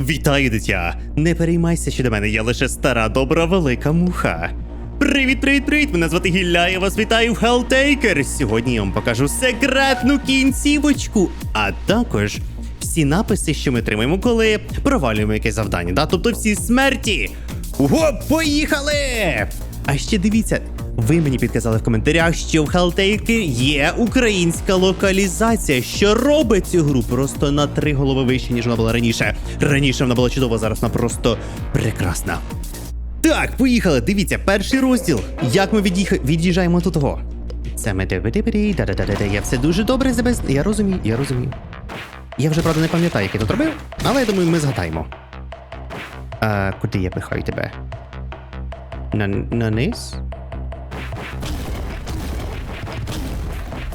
Вітаю, дитя! Не переймайся щодо мене, я лише стара добра велика муха. Привіт, привіт, привіт! Мене звати Гілля, я вас вітаю в Helltaker. Сьогодні я вам покажу секретну кінцівочку, а також всі написи, що ми тримаємо, коли провалюємо якесь завдання. Да? Тобто всі смерті. Ого, поїхали! А ще дивіться, ви мені підказали в коментарях, що в Helltaker є українська локалізація, що робить цю гру просто на три голови вище, ніж вона була раніше. Раніше вона була чудова, зараз вона просто прекрасна. Так, поїхали. Дивіться, перший розділ. Як ми від'їх... від'їжджаємо до того. Це ми дебі да да да да Я все дуже добре забез. Я розумію, я розумію. Я вже правда не пам'ятаю, як я тут робив, але я думаю, ми згадаємо. А, куди я пихаю тебе? На, на низ?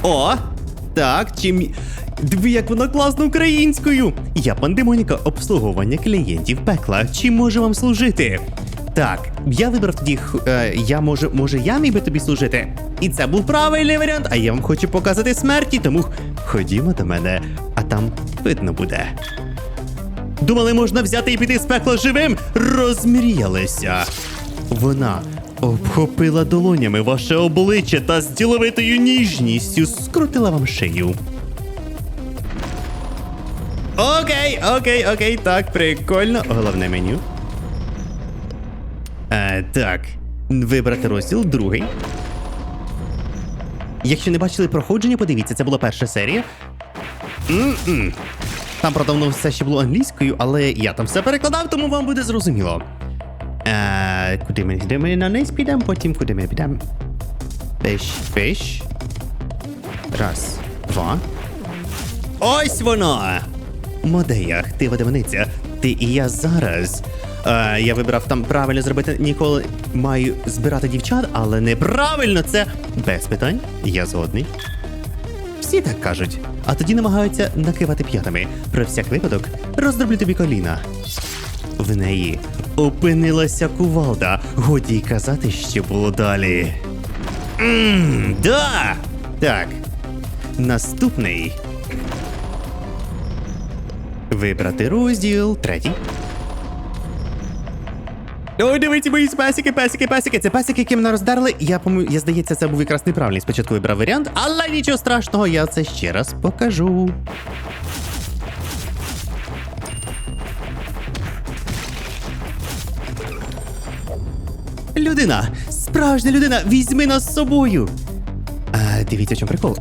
О! Так, чим. Диви, як воно класно українською! Я пандемоніка обслуговування клієнтів пекла. Чим можу вам служити? Так, я вибрав тоді. Е, я може, може, я міг би тобі служити? І це був правильний варіант, а я вам хочу показати смерті, тому ходімо до мене, а там видно буде. Думали, можна взяти і піти з пекла живим? Розмріялися. Вона обхопила долонями ваше обличчя та з діловитою ніжністю скрутила вам шию. Окей, окей, окей, так, прикольно. Головне меню. Е, так. Вибрати розділ другий. Якщо не бачили проходження, подивіться, це була перша серія. М-м. Там, правда, воно все ще було англійською, але я там все перекладав, тому вам буде зрозуміло. Е, куди ми йдемо? Ми на низ підемо, потім куди ми підемо. Фиш, фиш. Раз, два. Ось воно! Модеях, ти водивниця. Ти і я зараз. Е, я вибрав там правильно зробити ніколи маю збирати дівчат, але неправильно це без питань. Я згодний. Всі так кажуть, а тоді намагаються накивати п'ятами. Про всяк випадок роздроблю тобі коліна. В неї опинилася кувалда. Годі й казати, що було далі. Ммм, да! Так. Наступний. Вибрати розділ третій. Ой, дивіться, мої песики, песики, песики. Це песики, які мене роздерли. Я помив, я здається, це був якраз неправильний. Спочатку вибрав варіант, але нічого страшного, я це ще раз покажу. Людина! Справжня людина! Візьми нас з собою! А, дивіться, в прикол.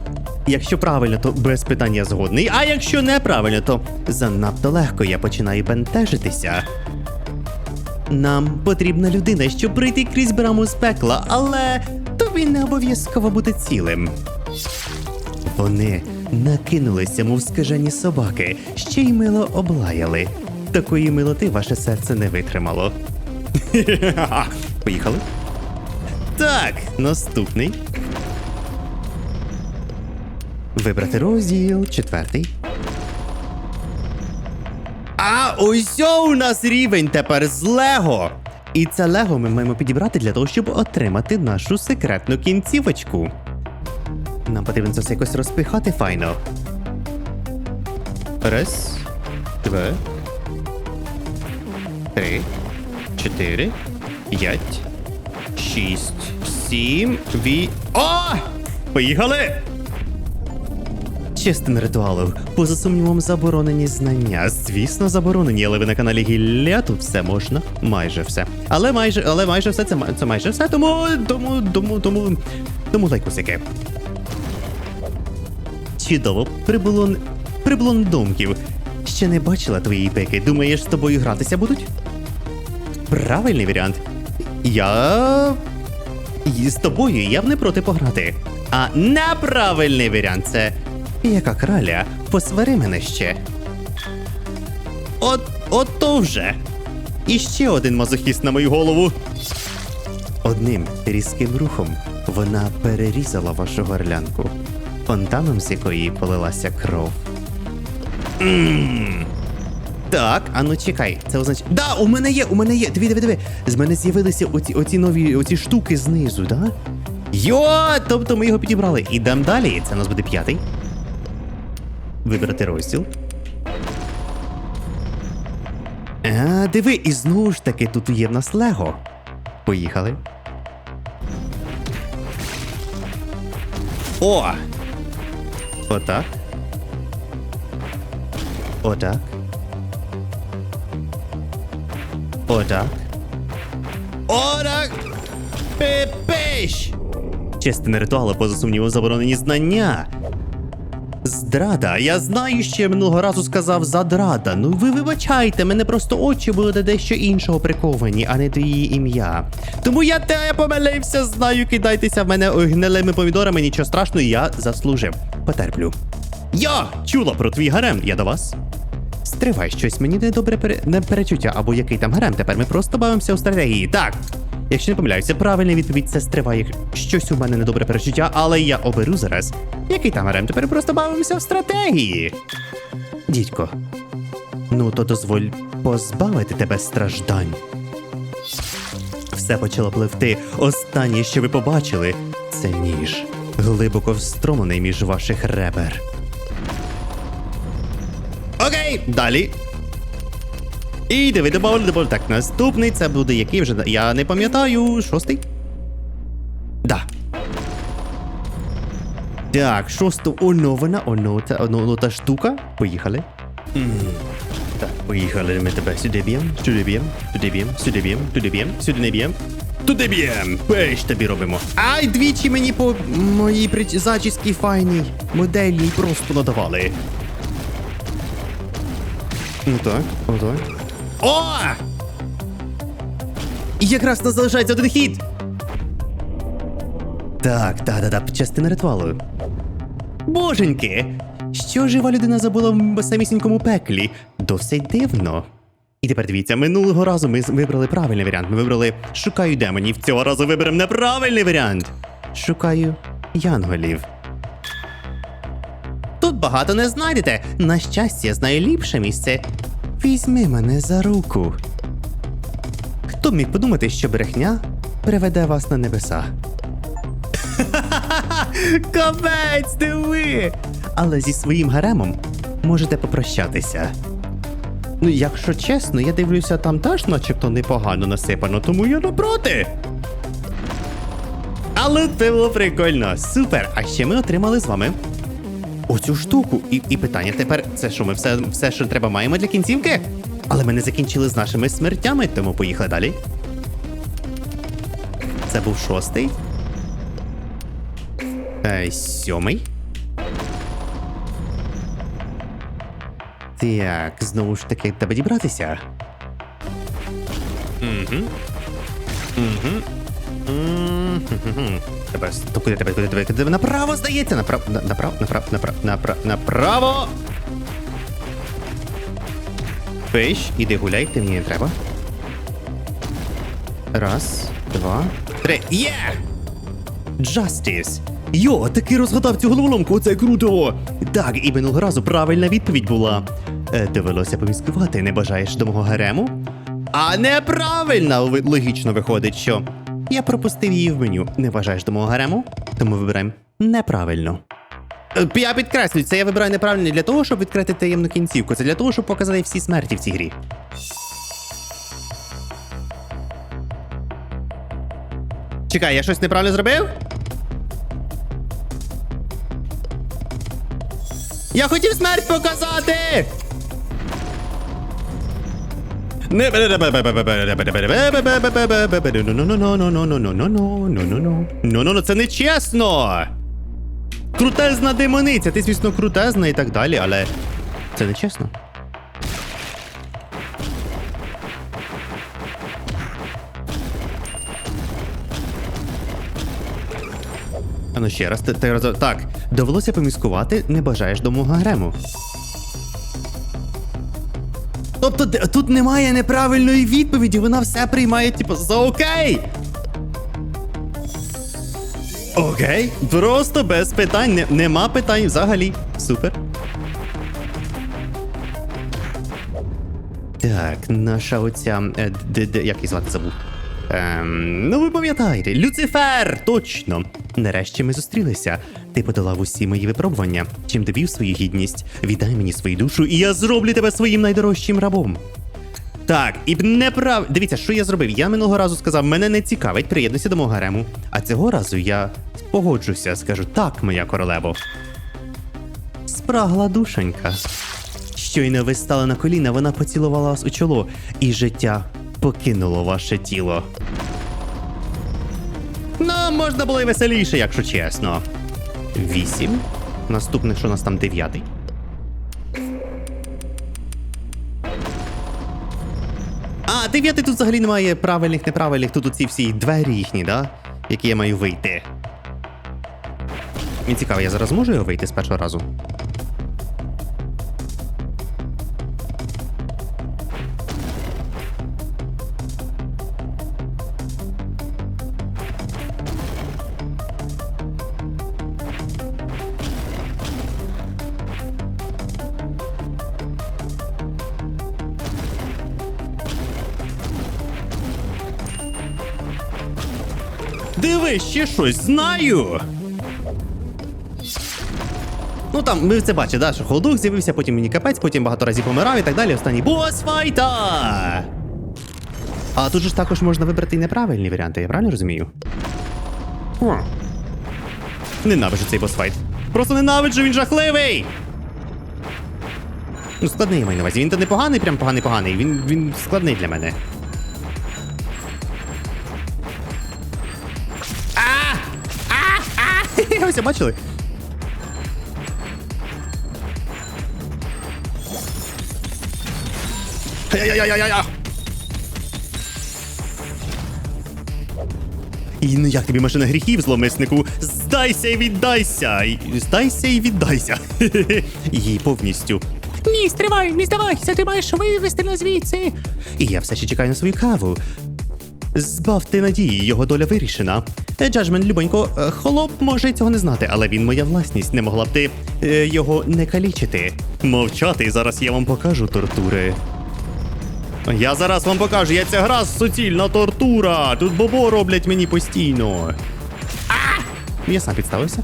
Якщо правильно, то без питань я згодний, а якщо неправильно, то занадто легко я починаю бентежитися. Нам потрібна людина, щоб пройти крізь браму з пекла, але тобі не обов'язково бути цілим. Вони накинулися, мов скажені собаки, ще й мило облаяли. Такої милоти ваше серце не витримало. Поїхали. Так, наступний. Вибрати розділ четвертий. А ось у нас рівень тепер з Лего. І це Лего ми маємо підібрати для того, щоб отримати нашу секретну кінцівочку. Нам потрібно це все якось розпихати файно. Раз, два, три, чотири, п'ять, шість, сім, ві. О! Поїхали! Частина ритуалу. Поза сумнівом заборонені знання. Звісно, заборонені, але ви на каналі Гілля тут все можна. Майже все. Але майже, але майже все це, це майже все, тому, тому, тому, тому, тому лайкусики. Чудово, приблон... приблондомків. Ще не бачила твоєї пеки. Думаєш, з тобою гратися будуть? Правильний варіант. Я. З тобою я б не проти пограти. А неправильний варіант це. Яка краля, посвари мене ще. От, от то вже. І ще один мазохіст на мою голову. Одним різким рухом вона перерізала вашу горлянку, фонтаном з якої полилася кров. М. Так, а ну чекай, це означає. Да, у мене є, у мене є. Диви, диви, диви. З мене з'явилися оці, оці нові оці штуки знизу, да? Йо! Тобто ми його підібрали. Ідемо далі. Це у нас буде п'ятий. Вибрати розділ. А, диви, і знову ж таки тут є в нас Лего. Поїхали. О! Отак. Отак. Отак. Отак. Пепеш! Частина ритуалу, поза сумнівом, заборонені знання. Здрада. Я знаю, що я минулого разу сказав задрада. Ну ви вибачайте, мене просто очі були до дещо іншого приковані, а не до її ім'я. Тому я те помилився, знаю, кидайтеся в мене гнилими помідорами, нічого страшного, я заслужив. Потерплю. Я чула про твій гарем, я до вас. Стривай, щось мені недобре пере... не перечуття, або який там гарем. Тепер ми просто бавимося у стратегії. Так. Якщо не помиляюся, правильна відповідь це стривай. Щось у мене недобре перечуття, але я оберу зараз. Який там гарем? Тепер просто бавимося в стратегії. Дідько. Ну то дозволь позбавити тебе страждань. Все почало пливти. Останнє, що ви побачили, це ніж. Глибоко встромлений між ваших ребер. Окей, далі. І диви, добавили, добавили. Так, наступний це буде який вже. Я не пам'ятаю. Шостий? Да. Так, шосто онована, оно, та, оно, оно та штука. Поїхали. Так, поїхали. Ми тебе сюди б'єм, сюди б'єм, сюди б'єм, сюди б'єм, сюди б'єм, сюди не б'єм. Туди б'єм! Пеш тобі робимо. Ай, двічі мені по моїй прич... зачіски файній модельній просто надавали. Ну так, отак. О! І якраз нас залишається один хід. Так, та-да-да, частина ритуалу. Боженьки! Що жива людина забула в самісінькому пеклі? Досить дивно. І тепер дивіться, минулого разу ми вибрали правильний варіант. Ми вибрали шукаю демонів. Цього разу виберемо неправильний варіант. Шукаю янголів. Тут багато не знайдете. На щастя, знаю ліпше місце. Візьми мене за руку. Хто міг подумати, що брехня приведе вас на небеса? Капець, диви! Але зі своїм гаремом можете попрощатися. Ну, якщо чесно, я дивлюся, там теж начебто непогано насипано, тому я не проти. Але це було прикольно. Супер! А ще ми отримали з вами оцю штуку. І, і питання тепер: це що, ми все, все, що треба, маємо для кінцівки? Але ми не закінчили з нашими смертями, тому поїхали далі. Це був шостий. Е, сьомий. Так, знову ж таки, треба дібратися. Угу. Угу. Тебе, то куди тебе, куди тебе, куди тебе? Направо, здається, направо, на- направо, направо, направо, направо, направо. Фиш, іди гуляй, ти мені не треба. Раз, два, три. Є! Justice. Йо, таки розгадав цю головоломку, це круто! Так, і минулого разу правильна відповідь була. Е, довелося поміскувати, не бажаєш до мого гарему? А неправильно ви- логічно виходить, що я пропустив її в меню. Не бажаєш до мого гарему? Тому вибираємо неправильно. Е, Я підкреслюю, це я вибираю неправильно не для того, щоб відкрити таємну кінцівку, це для того, щоб показати всі смерті в цій грі. Чекай, я щось неправильно зробив? Я хотів смерть показати! Ну-ну-ну, це не чесно! Крутезна демониця, ти, звісно, крутезна і так далі, але це не чесно. А ну ще раз, ти, ти Так, довелося поміскувати, не бажаєш до мого грему. Тобто тут немає неправильної відповіді, вона все приймає, типу, за окей. Окей, просто без питань, не, нема питань взагалі. Супер. Так, наша оця. Де, д, як її звати забув. Ем, ну ви пам'ятаєте, Люцифер! Точно! Нарешті ми зустрілися. Ти подолав усі мої випробування. Чим довів свою гідність, віддай мені свою душу, і я зроблю тебе своїм найдорожчим рабом. Так, і б неправ... Дивіться, що я зробив. Я минулого разу сказав, мене не цікавить, приєднуйся до мого гарему. А цього разу я погоджуся, скажу так, моя королево. Спрагла душенька. Щойно ви стали на коліна, вона поцілувала вас у чоло, і життя покинуло ваше тіло. Ну, можна було й веселіше, якщо чесно. Вісім. Наступний, що у нас там дев'ятий. А, дев'ятий тут взагалі немає правильних, неправильних. Тут ці всі двері їхні, да? Які я маю вийти. Мені цікаво, я зараз можу його вийти з першого разу? Диви, ще щось знаю. Ну там, ми це бачили, да, що холодух з'явився, потім мені капець, потім багато разів помирав і так далі. Останній бос файта! А тут же ж також можна вибрати і неправильні варіанти, я правильно розумію? Ненавиджу цей босфайт. Просто ненавиджу, він жахливий! Ну, складний я маю на увазі. Він то не поганий, прям поганий поганий. Він, він складний для мене. Ось бачили? І ну як тобі машина гріхів, зломиснику? Здайся і віддайся! І- Здайся і віддайся. Їй повністю. Ні, стривай, не здавайся, ти маєш вивезти нас звідси. І я все ще чекаю на свою каву. Збавте надії, його доля вирішена. Джаджмент, любонько, е, холоп може цього не знати, але він моя власність. Не могла б ти е, його не калічити. Мовчати, зараз я вам покажу тортури. Я зараз вам покажу, я ця гра суцільна тортура. Тут бобо роблять мені постійно. Я сам підставився.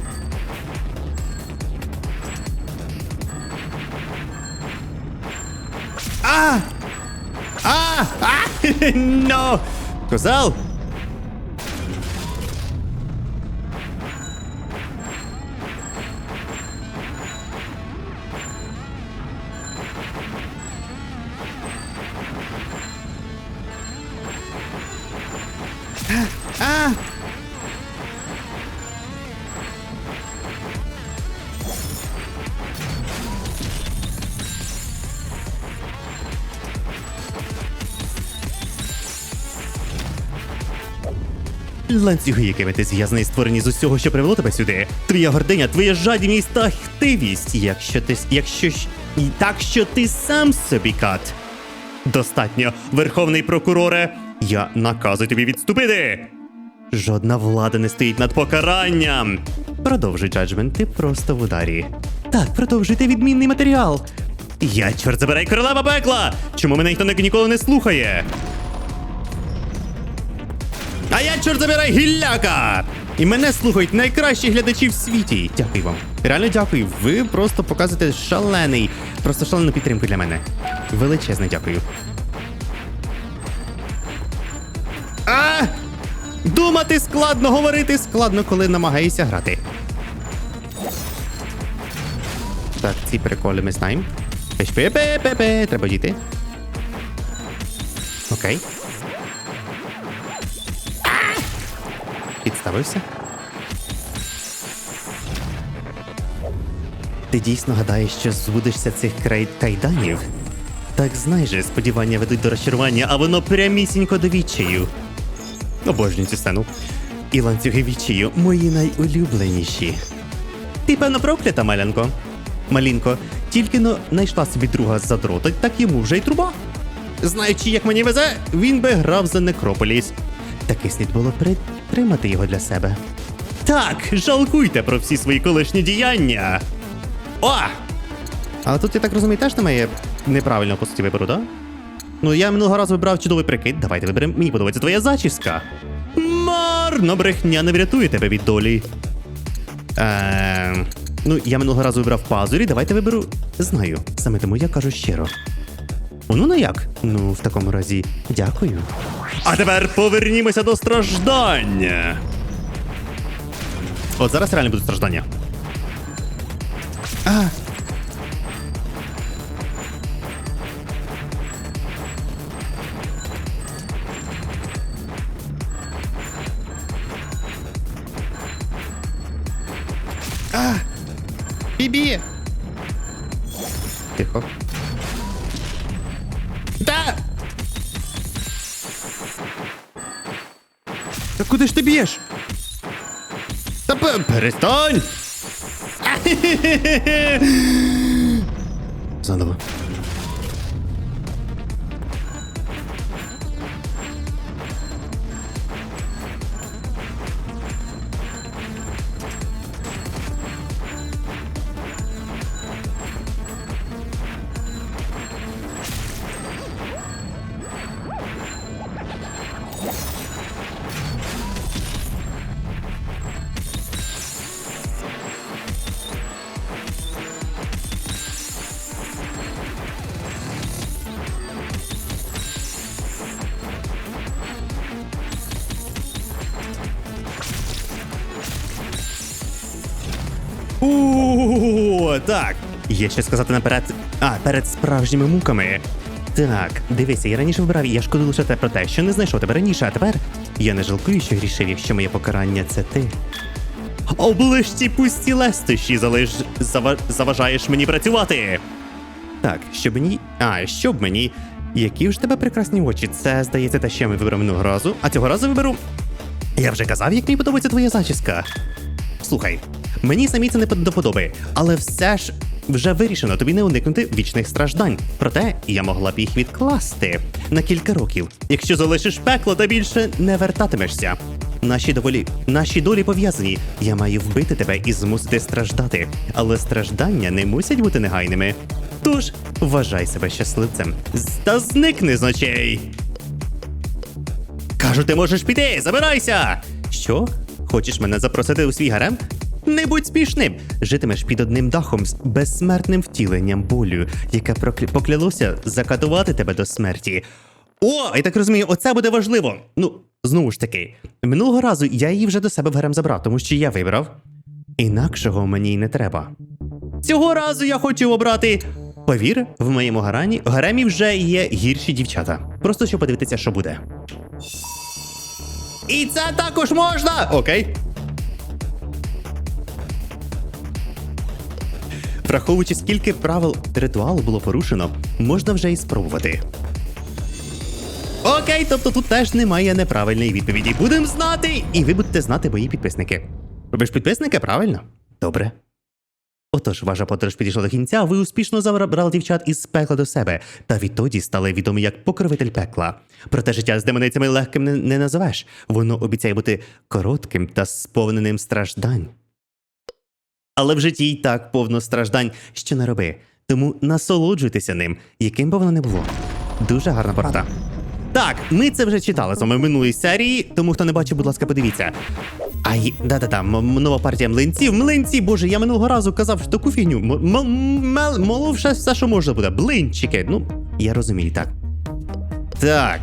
А! А! А! Но! Козел! Ланцюги, якими ти зв'язаний, створені з усього, що привело тебе сюди. Твоя гординя, твоя жадібність та хтивість. Якщо ти якщо так, що ти сам собі кат. Достатньо, верховний прокуроре. Я наказую тобі відступити. Жодна влада не стоїть над покаранням. Продовжуй, Джаджмент, ти просто в ударі. Так, продовжуйте відмінний матеріал. Я, чорт забирай королева пекла! Чому мене ніхто ніколи не слухає? А я, чорт забирай, гілляка! І мене слухають найкращі глядачі в світі. Дякую вам. Реально дякую. Ви просто показуєте шалений, просто шалену підтримку для мене. Величезне дякую. А! Думати складно, говорити складно, коли намагаєшся грати. Так, ці приколи ми знаємо. Пе-пе-пе-пе, треба діти. Окей. Підставився. Ти дійсно гадаєш, що збудешся цих край кайданів? Так знай же, сподівання ведуть до розчарування, а воно прямісінько до відчаю. Обожнюю цю сцену. І ланцюги відчаю мої найулюбленіші. Ти певно проклята, малянко. Малінко, тільки но знайшла собі друга з задрота, так йому вже й труба. Знаючи, як мені везе, він би грав за Некрополіс. Таки слід було притримати його для себе. Так, жалкуйте про всі свої колишні діяння. О! Але тут, я так розумію, теж немає неправильного по суті вибору, да? Ну, я минулого разу вибрав чудовий прикид. Давайте виберемо. Мені подобається твоя зачіска. Марно брехня не врятує тебе від долі. Е, ну, я минулого разу вибрав пазурі, давайте виберу. Знаю, саме тому я кажу щиро. Ну ну як? Ну, в такому разі, дякую. А тепер повернімося до страждання. От зараз реально будуть страждання. А. escândalo. Так. Є ще сказати наперед. А, перед справжніми муками. Так, дивися, я раніше вибирав, і я шкодую лише те про те, що не знайшов тебе раніше, а тепер я не жалкую, що грішив, якщо моє покарання це ти. Оближ ці пусті лестощі, залиш зава... заважаєш мені працювати. Так, щоб мені. А, щоб мені. Які ж тебе прекрасні очі. Це, здається, те, що ми вибрав минулого разу, а цього разу виберу. Я вже казав, як мені подобається твоя зачіска. Слухай, мені самі це не до але все ж вже вирішено тобі не уникнути вічних страждань. Проте я могла б їх відкласти на кілька років. Якщо залишиш пекло, та більше не вертатимешся. Наші доволі наші долі пов'язані. Я маю вбити тебе і змусити страждати. Але страждання не мусять бути негайними. Тож вважай себе щасливцем. Та зникни з очей. Кажу, ти можеш піти, забирайся! Що? Хочеш мене запросити у свій гарем? Не будь смішним. Житимеш під одним дахом з безсмертним втіленням болю, яке прокля... поклялося закатувати тебе до смерті. О, я так розумію, оце буде важливо. Ну, знову ж таки, минулого разу я її вже до себе в гарем забрав, тому що я вибрав. Інакшого мені й не треба. Цього разу я хочу обрати. Повір, в моєму гарані гаремі вже є гірші дівчата. Просто щоб подивитися, що буде. І це також можна! Окей. Враховуючи, скільки правил ритуалу було порушено, можна вже і спробувати. Окей, тобто тут теж немає неправильної відповіді. Будемо знати, і ви будете знати мої підписники. Ж підписники, правильно? Добре. Отож, ваша подорож підійшла до кінця, ви успішно забрали дівчат із пекла до себе, та відтоді стали відомі як покровитель пекла. Проте життя з демоницями легким не, не називеш. Воно обіцяє бути коротким та сповненим страждань. Але в житті й так повно страждань, що не роби. Тому насолоджуйтеся ним, яким би воно не було. Дуже гарна порада. Так, ми це вже читали з вами в минулій серії, тому хто не бачив, будь ласка, подивіться. Ай, да-да-да, нова партія млинців. Млинці, боже, я минулого разу казав що таку фігню. Молов все, що можна буде. Блинчики. Ну, я розумію, так. Так.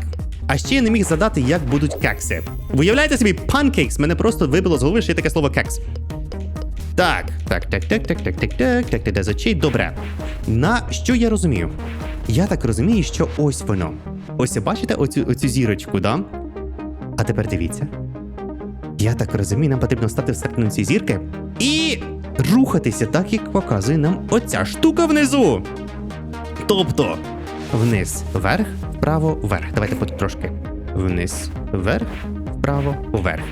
А ще я не міг задати, як будуть кекси. Виявляєте собі, панкейкс мене просто вибило з голови, що є таке слово кекс. Так, так, так, так, так, так, так, так, так, так, за чий? Добре. На що я розумію? Я так розумію, що ось воно. Ось бачите оцю, оцю зірочку, да? А тепер дивіться. Я так розумію, нам потрібно стати всередину цієї зірки і рухатися так, як показує нам оця штука внизу. Тобто, вниз, вверх, вправо, вверх. Давайте трошки. Вниз, вверх, вправо, вверх.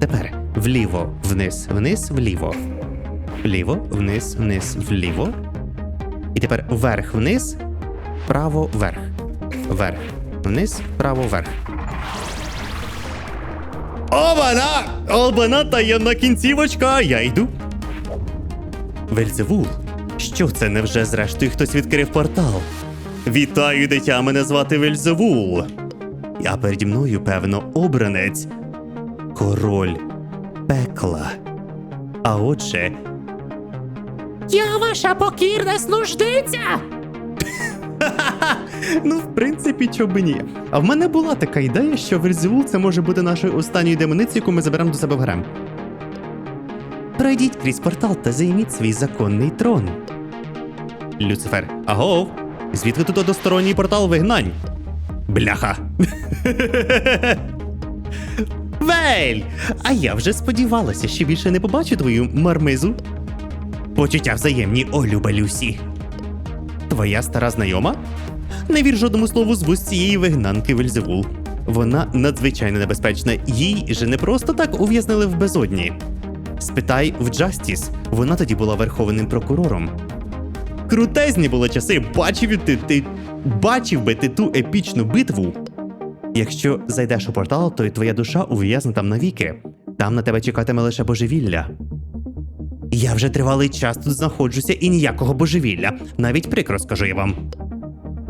Тепер вліво, вниз, вниз, вліво. Вліво, вниз, вниз, вліво. І тепер вверх, вниз, вправо, вверх. Вверх, вниз, вправо, вверх. Обана! Обана таємна кінцівочка, я йду. Вельзевул, що це невже зрештою хтось відкрив портал? Вітаю, дитя, мене звати Вельзевул. А переді мною, певно, обранець. Король пекла. А отже, Я ваша покірна служниця! Ну, в принципі, чого би ні. А в мене була така ідея, що Вельзевул це може бути нашою останньою демоницею, яку ми заберемо до себе в гарем. Пройдіть крізь портал та займіть свій законний трон. Люцифер, агов! Звідки тут односторонній портал вигнань? Бляха. Вель! А я вже сподівалася, що більше не побачу твою мармизу. Почуття взаємні, о, люба Люсі. Твоя стара знайома? Не вір жодному слову з вуст цієї вигнанки Вельзевул. Вона надзвичайно небезпечна. Їй же не просто так ув'язнили в безодні. Спитай в Джастіс, вона тоді була верховним прокурором. Крутезні були часи, бачив ти, ти бачив би ти ту епічну битву. Якщо зайдеш у портал, то й твоя душа ув'язне там навіки. Там на тебе чекатиме лише божевілля. Я вже тривалий час тут знаходжуся і ніякого божевілля, навіть прикро скажу я вам.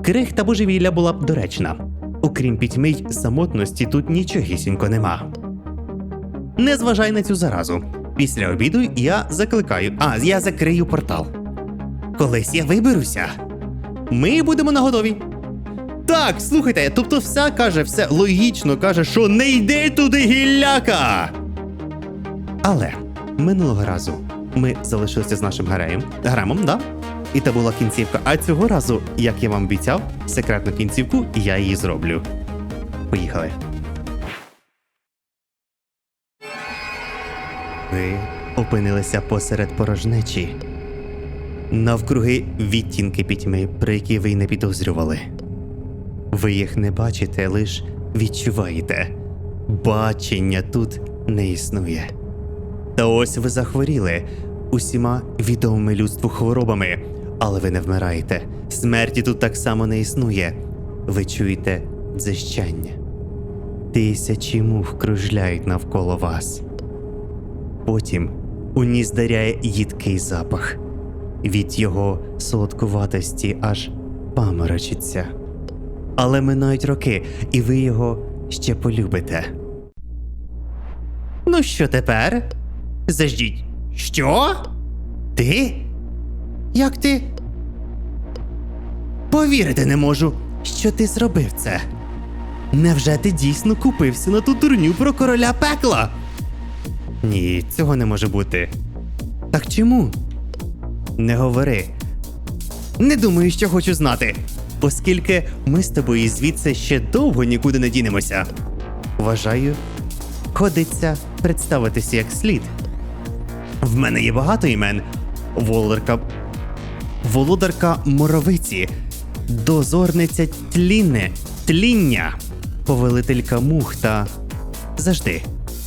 Крихта божевілля була б доречна. Окрім пітьми й самотності, тут нічогісінько нема. Не зважай на цю заразу. Після обіду я закликаю, а я закрию портал. Колись я виберуся. Ми будемо наготові. Так, слухайте, тобто все каже, все логічно каже, що не йди туди гілляка. Але минулого разу ми залишилися з нашим гареєм, грамом, да? І це була кінцівка. А цього разу, як я вам обіцяв, секретну кінцівку я її зроблю. Поїхали. Ви опинилися посеред порожнечі. Навкруги відтінки пітьми, про які ви й не підозрювали. Ви їх не бачите, лиш відчуваєте. Бачення тут не існує. Та ось ви захворіли усіма відомими людству хворобами, але ви не вмираєте. Смерті тут так само не існує. Ви чуєте дзищання. Тисячі мух кружляють навколо вас. Потім у ніс даряє їдкий запах. Від його солодкуватості аж паморочиться. Але минають роки, і ви його ще полюбите. Ну що тепер? Заждіть. Що? Ти? Як ти? Повірити не можу, що ти зробив це. Невже ти дійсно купився на ту турню про короля пекла? Ні, цього не може бути. Так чому? Не говори. Не думаю, що хочу знати, оскільки ми з тобою звідси ще довго нікуди не дінемося. Вважаю, ходиться представитися як слід. В мене є багато імен. Володарка. Володарка Моровиці, дозорниця тлінне, тління, повелителька мух та. Завжди.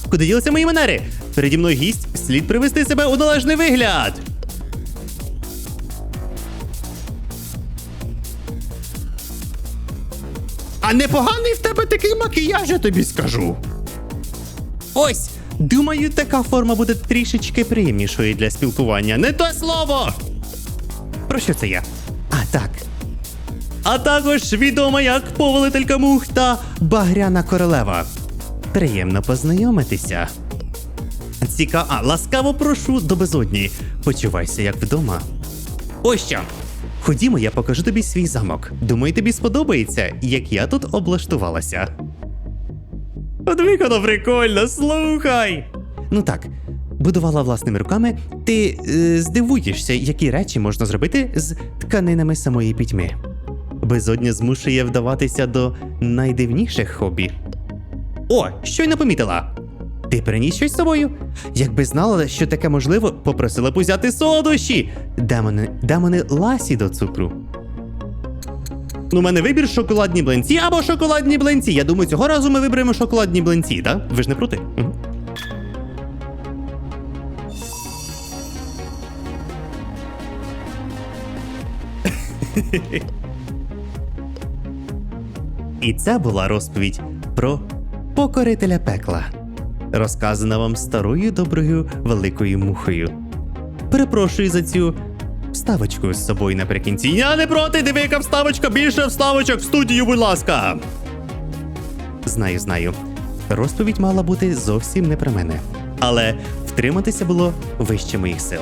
Куди ділися мої манери? Переді мною гість слід привести себе у належний вигляд. А непоганий в тебе такий макіяж, я тобі скажу. Ось, думаю, така форма буде трішечки приємнішою для спілкування. Не то слово! Про що це я? А так. А також відома як повелителька мух та багряна королева. Приємно познайомитися. Ціка, а ласкаво прошу до безодні. Почувайся як вдома. Ось що. Ходімо, я покажу тобі свій замок. Думаю, тобі сподобається, як я тут облаштувалася. От прикольно, слухай. Ну так, будувала власними руками, ти е, здивуєшся, які речі можна зробити з тканинами самої пітьми. Безодня змушує вдаватися до найдивніших хобі. О, щойно помітила. Ти приніс щось з собою? Якби знала, що таке можливо, попросила б узяти солодощі. Демони, демони ласі до цукру. Ну, у мене вибір шоколадні блинці або шоколадні блинці. Я думаю, цього разу ми виберемо шоколадні блинці, так? Ви ж не проти? І це була розповідь про покорителя пекла, розказана вам старою доброю великою мухою. Перепрошую за цю вставочку з собою наприкінці. Я не проти, диви, яка вставочка, більше вставочок в студію, будь ласка. Знаю, знаю. Розповідь мала бути зовсім не про мене. Але втриматися було вище моїх сил.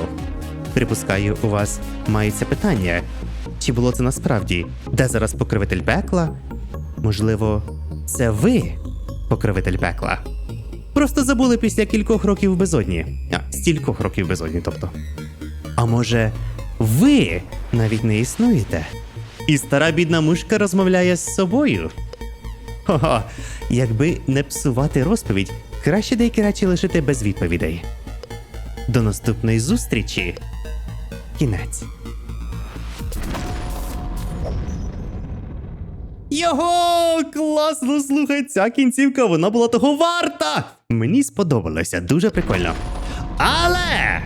Припускаю, у вас маються питання. Чи було це насправді? Де зараз покровитель пекла? Можливо, це ви, покровитель пекла? Просто забули після кількох років безодні. А, стількох років безодні, тобто. А може, ви навіть не існуєте? І стара бідна мушка розмовляє з собою. Хо-хо, якби не псувати розповідь, краще деякі речі лишити без відповідей. До наступної зустрічі. Кінець. Його! Класно, слухай, ця кінцівка, вона була того варта! Мені сподобалося, дуже прикольно. Але!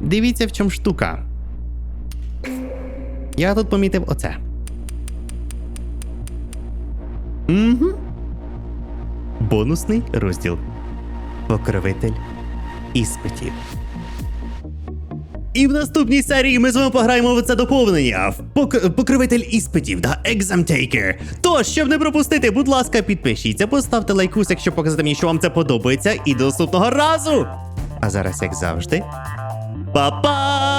Дивіться, в чому штука. Я тут помітив оце. Угу. Бонусний розділ. Покровитель іспитів. І в наступній серії ми з вами пограємо в це доповнення. В пок- покривитель іспитів да Taker. Тож, щоб не пропустити, будь ласка, підпишіться, поставте лайкус, якщо показати мені, що вам це подобається, і до наступного разу. А зараз, як завжди, па-па!